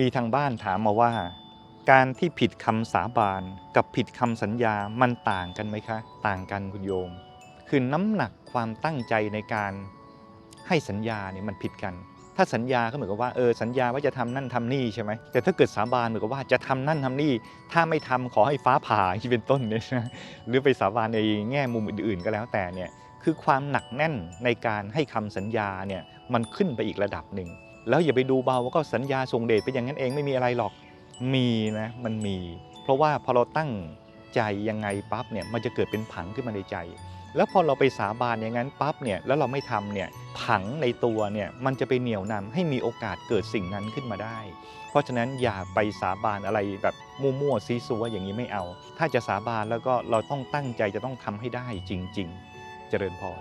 มีทางบ้านถามมาว่า การที่ผิดคำสาบานกับผิดคำสัญญามันต่างกันไหมคะ ต่างกันคุณโยม คือน้ำหนักความตั้งใจในการให้สัญญาเนี่ยมันผิดกัน ถ้าสัญญาก็เหมือนกับว่าเออสัญญาว่าจะทำนั่นทำนี่ใช่ไหมแต่ถ้าเกิดสาบานเหมือนกับว่าจะทำนั่นทำนี่ ถ้าไม่ทำขอให้ฟ้าผ่าที่เป็นต้นเนี่ยนะหรือไปสาบานในแง่มุมอื่นๆ ก็แล้วแต่เนี่ยคือความหนักแน่นในการให้คำสัญญาเนี่ยมันขึ้นไปอีกระดับหนึ่ง แล้วอย่าไปดูเบาว่าก็สัญญาส่งเดชไปอย่างนั้นเองไม่มีอะไรหรอกมีนะมันมี เพราะว่าพอเราตั้งใจยังไงปั๊บเนี่ยมันจะเกิดเป็นผังขึ้นมาในใจ แล้วพอเราไปสาบานอย่างนั้นปั๊บเนี่ยแล้วเราไม่ทำเนี่ยผังในตัวเนี่ยมันจะไปเหนี่ยวนำให้มีโอกาสเกิดสิ่งนั้นขึ้นมาได้ เพราะฉะนั้นอย่าไปสาบานอะไรแบบมั่วๆซีซัวอย่างนี้ไม่เอา ถ้าจะสาบานแล้วก็เราต้องตั้งใจจะต้องทำให้ได้จริง ๆ เจริญพร